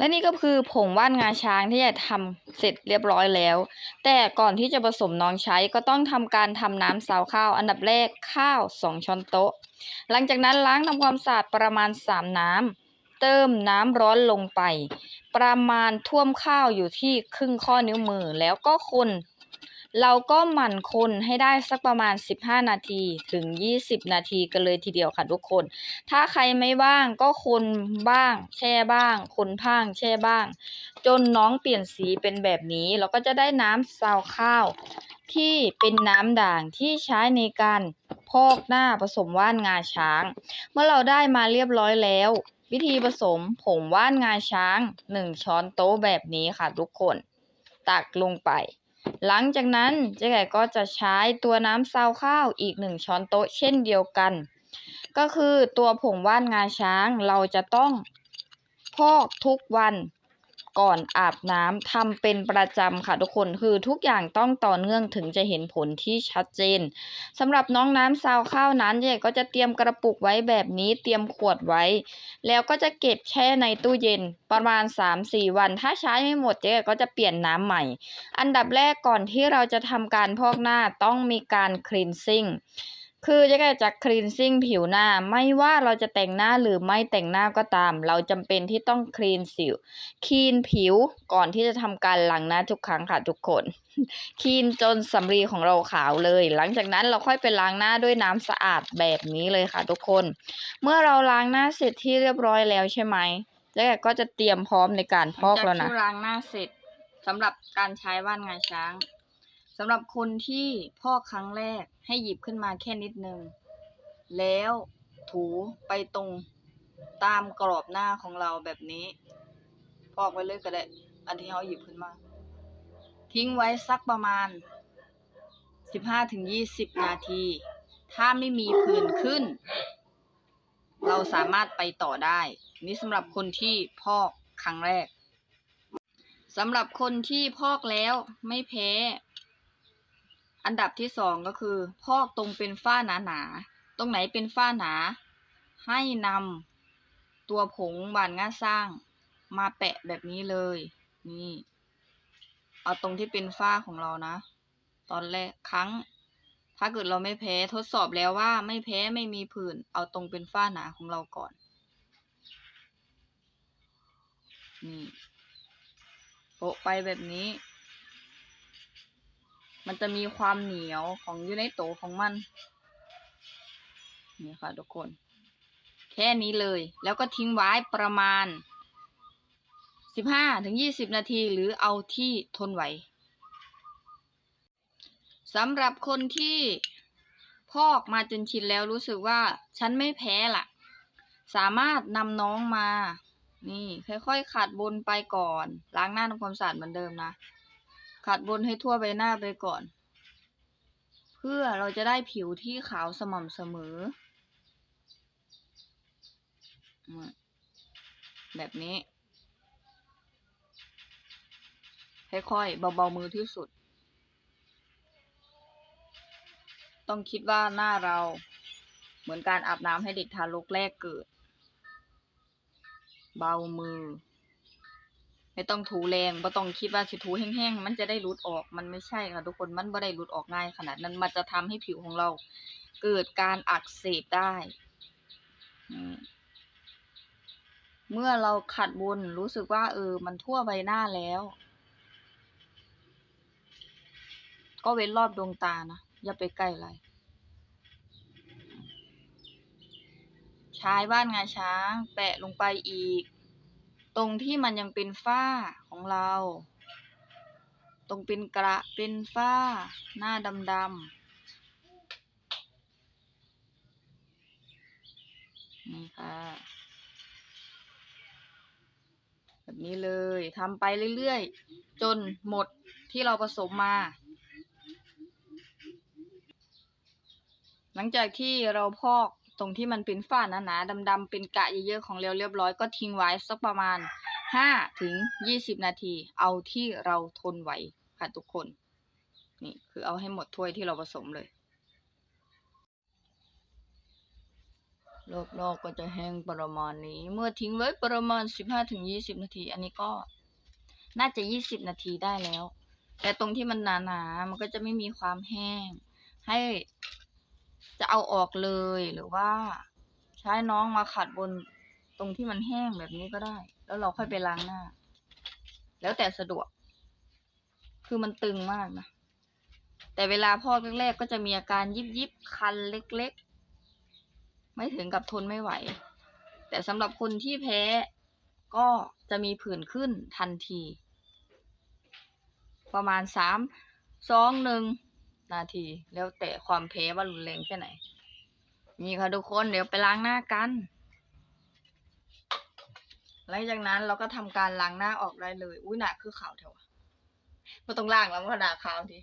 และนี่ก็คือผงว่านงาช้างที่จะทำเสร็จเรียบร้อยแล้ว แต่ก่อนที่จะผสมน้องใช้ก็ต้องทำการทำน้ำซาวข้าว อันดับแรกข้าว 2 ช้อนโต๊ะ หลังจากนั้นล้างทำความสะอาดประมาณ 3 น้ำ เติมน้ำร้อนลงไป ประมาณท่วมข้าวอยู่ที่ครึ่งข้อนิ้วมือแล้วก็คน เราก็หมั่นคนให้ได้สักประมาณ 15 นาทีถึง 20 นาทีกันเลยทีเดียวค่ะทุกคน ถ้าใครไม่ว่างก็คนบ้าง แช่บ้าง คนพ่างแช่บ้าง จนน้องเปลี่ยนสีเป็นแบบนี้ เราก็จะได้น้ำซาวข้าว ที่เป็นน้ำด่างที่ใช้ในการพอกหน้าผสมว่านงาช้าง เมื่อเราได้มาเรียบร้อยแล้ว วิธีผสมผงว่านงาช้าง 1 ช้อนโต๊ะแบบนี้ค่ะทุกคน ตักลงไป หลังจากนั้นเจ๊ไก่ก็จะใช้ตัวน้ำซาวข้าวอีก 1 ช้อนโต๊ะเช่นเดียวกัน ก็คือตัวผงว่านงาช้างเราจะต้องพอกทุกวัน ก่อนอาบน้ำทำเป็นประจำค่ะทุกคนคือทุกอย่างต้องต่อเนื่องถึงจะเห็นผลที่ชัดเจนสำหรับน้องน้ำซาวข้าวนั้นเจ๊ก็จะเตรียมกระปุกไว้แบบนี้เตรียมขวดไว้ แล้วก็จะเก็บแช่ในตู้เย็นประมาณ 3-4 วัน ถ้าใช้ไม่หมดเจ๊ก็จะเปลี่ยนน้ำใหม่ อันดับแรกก่อนที่เราจะทำการพอกหน้าต้องมีการคลีนซิ่ง คือจะแก็จะคลีนซิ่งผิวหน้าไม่ว่าเราจะแต่งหน้าหรือไม่แต่งหน้าก็ตาม เราจำเป็นที่ต้องคลีนสิวคลีนผิวก่อนที่จะทำการล้างหน้าทุกครั้งค่ะทุกคนคลีนจนสำลีของเราขาวเลย หลังจากนั้นเราค่อยไปล้างหน้าด้วยน้ำสะอาดแบบนี้เลยค่ะทุกคน เมื่อเราล้างหน้าเสร็จที่เรียบร้อยแล้วใช่ไหมเจ๊ก็จะเตรียมพร้อมในการพอกแล้วนะจากที่ล้างหน้าเสร็จสำหรับการใช้ว่านงาช้าง สำหรับคนที่พอกครั้งแรกให้หยิบขึ้นมาแค่นิดนึง แล้วถูไปตรงตามกรอบหน้าของเราแบบนี้ พอกไว้เลยก็ได้อันที่เขาหยิบขึ้นมา ทิ้งไว้สักประมาณ 15-20 นาที ถ้าไม่มีผื่นขึ้น เราสามารถไปต่อได้ นี่สำหรับคนที่พอกครั้งแรกสำหรับคนที่พอกแล้วไม่แพ้ อันดับที่สองก็คือ พอกตรงเป็นฝ้าหนาๆ ตรงไหนเป็นฝ้าหนา ให้นำตัวผงบานง่าสร้าง มาแปะแบบนี้เลย นี่ เอาตรงที่เป็นฝ้าของเรานะ ตอนแรกครั้ง ถ้าเกิดเราไม่แพ้ทดสอบแล้วว่าไม่แพ้ไม่มีผื่น เอาตรงเป็นฝ้าหนาของเราก่อน นี่โปะไปแบบนี้ มันจะมีความเหนียวของอยู่ในโตของมัน นี่ค่ะทุกคน แค่นี้เลย แล้วก็ทิ้งไว้ประมาณสิบห้าถึงยี่สิบนาทีหรือเอาที่ทนไหวสำหรับคนที่พอกมาจนชินแล้วรู้สึกว่าฉันไม่แพ้ล่ะ สามารถนำน้องมา นี่ ค่อยๆขัดบนไปก่อน ล้างหน้าทำความสะอาดเหมือนเดิมนะ ขัดบนให้ทั่วใบหน้าไปก่อน เพื่อเราจะได้ผิวที่ขาวสม่ำเสมอ แบบนี้ ค่อยๆเบาๆมือที่สุด ต้องคิดว่าหน้าเราเหมือนการอาบน้ำให้เด็กทารกแรกเกิด เบามือ ไม่ต้องถูแรงไม่ต้องคิดว่าสิถูแห้งๆ มันจะได้รุดออก มันไม่ใช่ค่ะทุกคน มันไม่ได้รุดออกง่ายขนาดนั้น มันจะทำให้ผิวของเรา เกิดการอักเสบได้ เมื่อเราขัดบนรู้สึกว่า เออ มันทั่วใบหน้าแล้ว ก็เว้นรอบดวงตานะ อย่าไปใกล้อะไร ใช้บ้านงาช้าง แปะลงไปอีก รงที่มันยังเป็นฝ้าของเรา ตรงเป็นกระเป็นฝ้า หน้าดำๆนี่ค่ะ แบบนี้เลยทำไปเรื่อยๆ จนหมดที่เราผสมมา หลังจากที่เราพอก ตรงที่มันเป็นฝ้าหนาๆดำๆเป็นกะเยอะๆของเราเรียบร้อยก็ทิ้งไว้สักประมาณห้าถึงยี่สิบนาที เอาที่เราทนไหวค่ะทุกคน นี่คือเอาให้หมดถ้วยที่เราผสมเลยรอบนอกก็จะแห้งประมาณนี้ เมื่อทิ้งไว้ประมาณสิบห้าถึงยี่สิบนาที อันนี้ก็น่าจะยี่สิบนาทีได้แล้ว แต่ตรงที่มันหนาๆมันก็จะไม่มีความแห้ง ให้ จะเอาออกเลยหรือว่า ใช้น้องมาขัดบนตรงที่มันแห้งแบบนี้ก็ได้ แล้วเราค่อยไปล้างหน้า แล้วแต่สะดวก คือมันตึงมากนะ แต่เวลาพอกแรกๆก็จะมีอาการยิบยิบๆคันเล็กๆ ไม่ถึงกับทนไม่ไหว แต่สำหรับคนที่แพ้ก็จะมีผื่นขึ้นทันที ประมาณสามสองหนึ่ง นาที แล้วแต่ความแพ้ว่ารุนแรงแค่ไหน นี่ค่ะทุกคนเดี๋ยวไปล้างหน้ากัน หลังจากนั้นเราก็ทำการล้างหน้าออกได้เลย อุ้ยหนาคือขาวเถอะวมาต้องล้างแล้วเพราะหนาขาวที